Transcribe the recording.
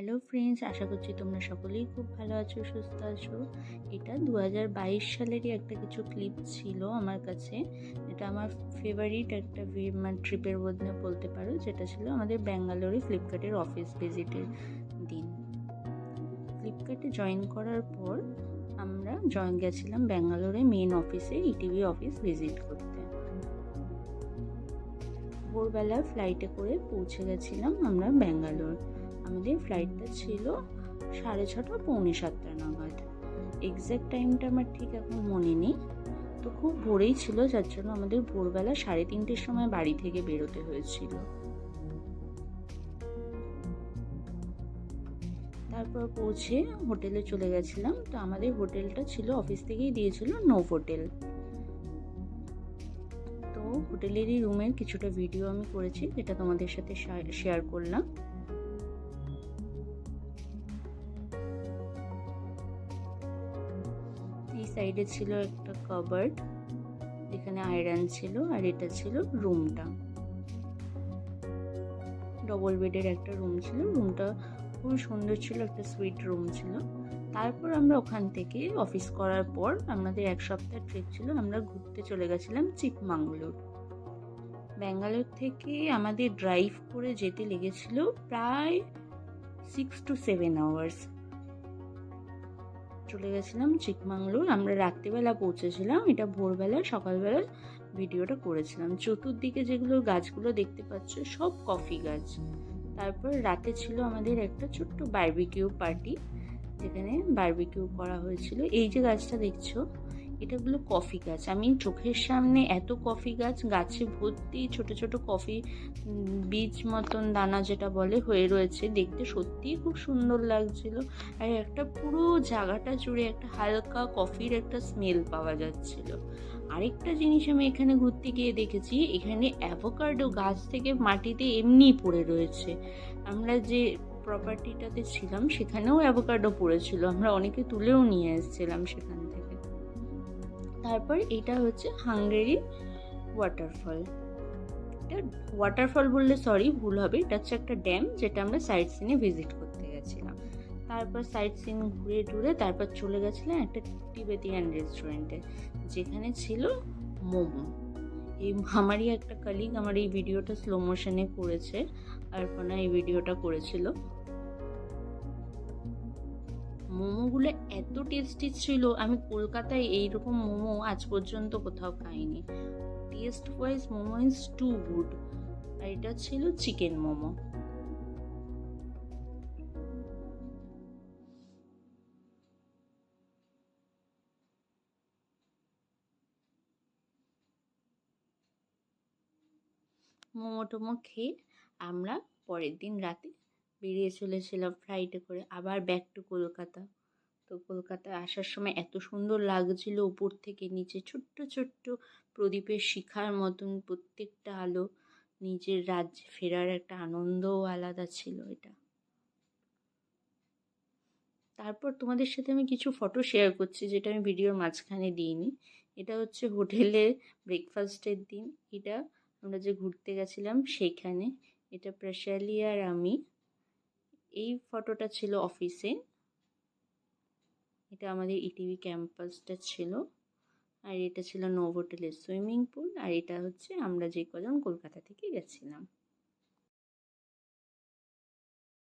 Hello friends আশা করছি তোমরা সকলেই খুব ভালো আছো, সুস্থ আছো। এটা দু হাজার বাইশ সালেরই একটা কিছু ক্লিপ ছিল আমার কাছে। এটা আমার ফেভারিট একটা মানে ট্রিপের মধ্যে বলতে পারো, যেটা ছিল আমাদের ব্যাঙ্গালোরে ফ্লিপকার্টের অফিস ভিজিটের দিন। ফ্লিপকার্টে জয়েন করার পর আমরা জয়েন গেছিলাম ব্যাঙ্গালোরে মেন অফিসে ইটিভি অফিস ভিজিট করতে। ভোরবেলা ফ্লাইটে করে পৌঁছে গেছিলাম আমরা ব্যাঙ্গালোর। আমাদের ফ্লাইটটা ছিল সাড়ে ছটা, পৌনে সাতটা নাগাদ। এক্স্যাক্ট টাইমটা আমার ঠিক এখন মনে নেই। তো খুব ভোরেই ছিল, যার জন্য আমাদের ভোরবেলা সাড়ে তিনটের সময় বাড়ি থেকে বেরোতে হয়েছিল। তারপর পৌঁছে হোটেলে চলে গেছিলাম। তো আমাদের হোটেলটা ছিল অফিস থেকেই দিয়েছিল নো হোটেল তো হোটেলেরই রুমের কিছুটা ভিডিও আমি করেছি, যেটা তোমাদের সাথে শেয়ার করলাম। সাইডে ছিল একটা কাবার্ড যেখানে আয়রন ছিল আর এটা ছিল রুমটা। ডবল বেডের একটা রুম ছিল রুমটা খুব সুন্দর ছিল, একটা সুইট রুম ছিল। তারপর আমরা ওখান থেকে অফিস করার পর আমাদের এক সপ্তাহ ট্রিপ ছিল, আমরা ঘুরতে চলে গেছিলাম চিকমাঙ্গলুর। ব্যাঙ্গালোর থেকে আমাদের ড্রাইভ করে যেতে লেগেছিল প্রায় সিক্স টু সেভেন আওয়ার্স চলে গেছিলাম চিকমাঙ্গলুর। আমরা রাত্রিবেলা পৌঁছেছিলাম। এটা ভোরবেলা সকালবেলা ভিডিওটা করেছিলাম। চতুর্দিকে যেগুলো গাছগুলো দেখতে পাচ্ছ, সব কফি গাছ। তারপর রাতে ছিল আমাদের একটা ছোট্ট বার্বিকিউ পার্টি যেখানে বার্বিকিউ করা হয়েছিল। এই যে গাছটা দেখছ এটাগুলো কফি গাছ। আমি চোখের সামনে এত কফি গাছ, গাছে ভর্তি ছোট ছোট কফি বীজ মতন দানা যেটা বলে হয়ে রয়েছে। দেখতে সত্যিই খুব সুন্দর লাগছিল। আর একটা পুরো জায়গাটা জুড়ে একটা হালকা কফির একটা স্মেল পাওয়া যাচ্ছিল। আরেকটা জিনিস আমি এখানে ঘুরতে গিয়ে দেখেছি, এখানে অ্যাভোকার্ডো গাছ থেকে মাটিতে এমনি পড়ে রয়েছে। আমরা যে প্রপার্টিটাতে ছিলাম, সেখানেও অ্যাভোকাডো পড়েছিল। আমরা অনেকে তুলেও নিয়ে এসেছিলাম সেখান তারপর এটা হচ্ছে হাঙ্গেরি ওয়াটারফল এটা ওয়াটারফল বললে সরি ভুল হবে। এটা হচ্ছে একটা ড্যাম যেটা আমরা সাইট সিনে ভিজিট করতে গেছিলাম। তারপর সাইট সিন ঘুরে টুরে তারপর চলে গেছিলাম একটা টিবেতিয়ান রেস্টুরেন্টে যেখানে ছিল মোমো। এই আমারই একটা কালিগ আমার এই ভিডিওটা স্লো মোশনে করেছে আরপনা এই ভিডিওটা করেছিল। মোমোগুলো এত টেস্টি ছিল, আমি কলকাতায় এইরকম মোমো আজ পর্যন্ত কোথাও খাইনি। Taste wise momo is too good আর এটা ছিল চিকেন মোমো। মোমো টোমো খেয়ে আমরা পরের দিন রাতে বেরিয়ে চলেছিলাম ফ্লাইটে করে। আবার ব্যাক টু কলকাতা। তো কলকাতায় আসার সময় এত সুন্দর লাগছিল উপর থেকে নিচে। ছোট্ট ছোট্ট প্রদীপের শিখার মতন প্রত্যেকটা আলো। নিজের রাজ্যে ফেরার একটা আনন্দও আলাদা ছিল এটা। তারপর তোমাদের সাথে আমি কিছু ফটো শেয়ার করছি, যেটা আমি ভিডিওর মাঝখানে দিইনি। এটা হচ্ছে হোটেলে ব্রেকফাস্টের দিন। এটা আমরা যে ঘুরতে গেছিলাম সেইখানে এটা প্রশালি আর আমি। এই ফটোটা ছিল অফিসে। এটা আমাদের ইটিভি ক্যাম্পাসটা ছিল। আর এটা ছিল নোভোটেলের সুইমিং পুল। আর এটা হচ্ছে আমরা যে কজন কলকাতা থেকে গেছিলাম।